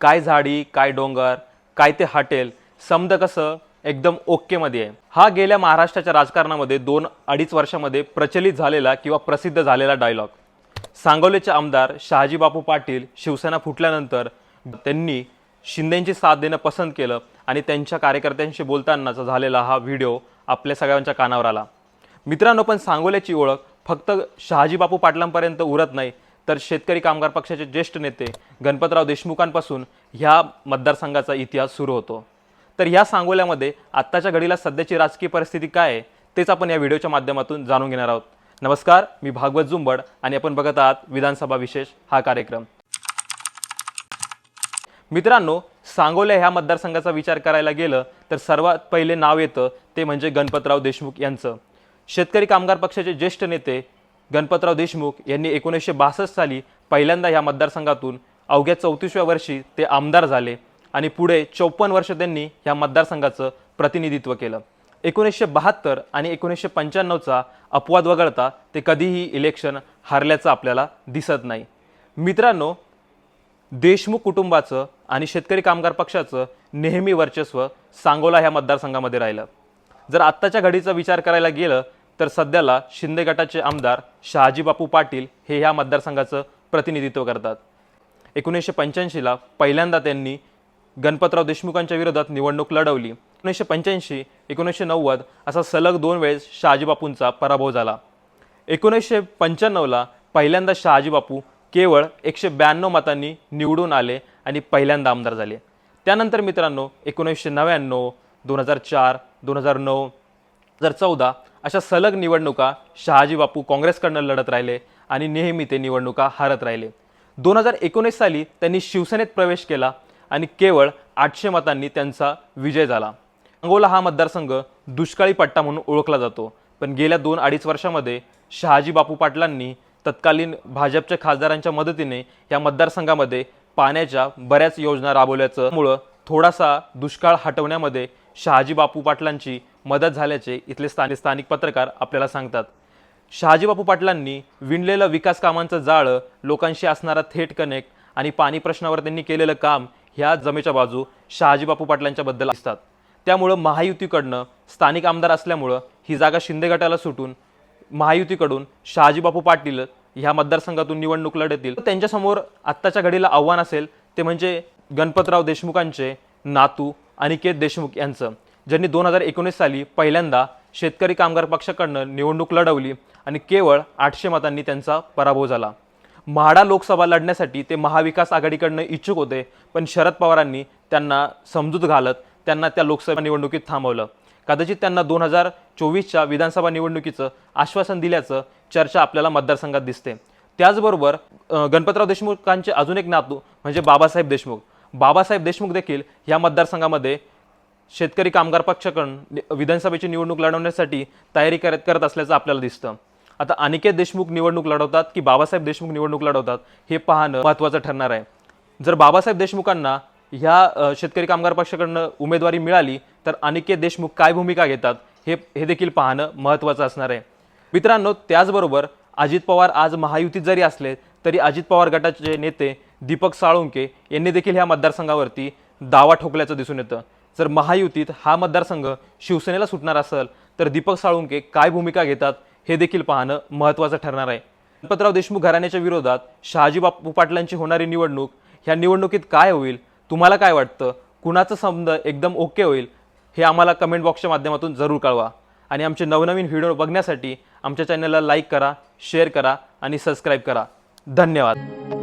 काय झाडी काय डोंगर काय ते हॉटेल समद कसं एकदम ओकेमध्ये आहे. हा गेल्या महाराष्ट्राच्या राजकारणामध्ये दोन अडीच वर्षामध्ये प्रचलित झालेला किंवा प्रसिद्ध झालेला डायलॉग सांगोलेचे आमदार शहाजी बापू पाटील शिवसेना फुटल्यानंतर त्यांनी शिंदेंची साथ देणं पसंत केलं आणि त्यांच्या कार्यकर्त्यांशी बोलतानाचा झालेला हा व्हिडिओ आपल्या सगळ्यांच्या कानावर आला. मित्रांनो पण सांगोल्याची ओळख फक्त शहाजी बापू पाटलांपर्यंत उरत नाही तर शेतकरी कामगार पक्षाचे ज्येष्ठ नेते गणपतराव देशमुखांपासून ह्या मतदारसंघाचा इतिहास सुरू होतो. तर ह्या सांगोल्यामध्ये आत्ताच्या घडीला सध्याची राजकीय परिस्थिती काय आहे तेच आपण या व्हिडिओच्या माध्यमातून जाणून घेणार आहोत. नमस्कार मी भागवत जुंबड आणि आपण बघत आहात विधानसभा विशेष हा कार्यक्रम. मित्रांनो सांगोल्या ह्या मतदारसंघाचा विचार करायला गेलं तर सर्वात पहिले नाव येतं ते म्हणजे गणपतराव देशमुख यांचं. शेतकरी कामगार पक्षाचे ज्येष्ठ नेते गणपतराव देशमुख यांनी एकोणीसशे बासष्ट साली पहिल्यांदा ह्या मतदारसंघातून अवघ्या चौतीसव्या वर्षी ते आमदार झाले आणि पुढे चौपन्न वर्ष त्यांनी ह्या मतदारसंघाचं प्रतिनिधित्व केलं. एकोणीसशे बहात्तर आणि एकोणीसशे पंच्याण्णवचा अपवाद वगळता ते कधीही इलेक्शन हारल्याचं आपल्याला दिसत नाही. मित्रांनो देशमुख कुटुंबाचं आणि शेतकरी कामगार पक्षाचं नेहमी वर्चस्व सांगोला ह्या मतदारसंघामध्ये राहिलं. जर आत्ताच्या घडीचा विचार करायला गेलं तर सध्याला शिंदे गटाचे आमदार शहाजीबापू पाटील हे ह्या मतदारसंघाचं प्रतिनिधित्व करतात. एकोणीसशे पंच्याऐंशीला पहिल्यांदा त्यांनी गणपतराव देशमुखांच्या विरोधात निवडणूक लढवली. एकोणीसशे पंच्याऐंशी एकोणीसशे नव्वद असा सलग दोन वेळेस शहाजीबापूंचा पराभव झाला. एकोणीसशे पंच्याण्णवला पहिल्यांदा शहाजीबापू केवळ एकशे ब्याण्णव मतांनी निवडून आले आणि पहिल्यांदा आमदार झाले. त्यानंतर मित्रांनो एकोणीसशे नव्याण्णव दोन हजार चार दोन हजार नऊ हजार चौदा अशा सलग निवडणुका शहाजी बापू काँग्रेसकडनं लढत राहिले आणि नेहमी ते निवडणुका हारत राहिले. दोन हजार एकोणीस साली त्यांनी शिवसेनेत प्रवेश केला आणि केवळ आठशे मतांनी त्यांचा विजय झाला. अंगोला हा मतदारसंघ दुष्काळी पट्टा म्हणून ओळखला जातो. पण गेल्या दोन अडीच वर्षामध्ये शहाजी बापू पाटलांनी तत्कालीन भाजपच्या खासदारांच्या मदतीने या मतदारसंघामध्ये पाण्याच्या बऱ्याच योजना राबवल्याचं मुळं थोडासा दुष्काळ हटवण्यामध्ये शहाजी बापू पाटलांची मदत झाल्याचे इथले स्थानिक स्थानिक पत्रकार आपल्याला सांगतात. शहाजी बापू पाटलांनी विणलेलं विकास कामांचं जाळं लोकांशी असणारा थेट कनेक्ट आणि पाणी प्रश्नावर त्यांनी केलेलं काम ह्या जमेच्या बाजू शहाजी बापू पाटलांच्या बद्दल असतात त्यामुळं महायुतीकडनं स्थानिक आमदार असल्यामुळं ही जागा शिंदे गटाला सुटून महायुतीकडून शहाजीबापू पाटील ह्या मतदारसंघातून निवडणूक लढतील. त्यांच्यासमोर आत्ताच्या घडीला आव्हान असेल ते म्हणजे गणपतराव देशमुखांचे नातू अनिकेत देशमुख यांचं ज्यांनी दोन हजार एकोणीस साली पहिल्यांदा शेतकरी कामगार पक्षाकडनं निवडणूक लढवली आणि केवळ आठशे मतांनी त्यांचा पराभव झाला. म्हाडा लोकसभा लढण्यासाठी ते महाविकास आघाडीकडनं इच्छुक होते पण शरद पवारांनी त्यांना समजूत घालत त्यांना त्या लोकसभा निवडणुकीत थांबवलं. कदाचित त्यांना दोन हजार चोवीसच्या विधानसभा निवडणुकीचं आश्वासन दिल्याचं चर्चा आपल्याला मतदारसंघात दिसते. त्याचबरोबर गणपतराव देशमुखांचे अजून एक नातू म्हणजे बाबासाहेब देशमुख बाबासाहेब देशमुख देखील या मतदारसंघामध्ये शेतकरी कामगार पक्षाकडून विधानसभेची निवडणूक लढवण्यासाठी तयारी करत करत असल्याचं आपल्याला दिसतं. आता अनिकेत देशमुख निवडणूक लढवतात की बाबासाहेब देशमुख निवडणूक लढवतात हे पाहणं महत्त्वाचं ठरणार आहे. जर बाबासाहेब देशमुखांना ह्या शेतकरी कामगार पक्षाकडनं उमेदवारी मिळाली तर अनिकेत देशमुख काय भूमिका घेतात हे हे देखील पाहणं महत्त्वाचं असणार आहे. मित्रांनो त्याचबरोबर अजित पवार आज महायुतीत जरी असले तरी अजित पवार गटाचे नेते दीपक साळुंके यांनी देखील ह्या मतदारसंघावरती दावा ठोकल्याचं दिसून येतं. जर महायुतीत हा मतदारसंघ शिवसेनेला सुटणार असेल तर दीपक साळुंके काय भूमिका घेतात हे देखील पाहणं महत्त्वाचं ठरणार आहे. गणपतराव देशमुख घराण्याच्या विरोधात शहाजी बापू पाटलांची होणारी निवडणूक ह्या निवडणुकीत काय होईल तुम्हाला काय वाटतं कुणाचं समज एकदम ओके होईल हे आम्हाला कमेंट बॉक्सच्या माध्यमातून जरूर कळवा. आणि आमचे नवनवीन व्हिडिओ बघण्यासाठी आमच्या चॅनलला लाईक करा शेअर करा आणि सबस्क्राईब करा. धन्यवाद.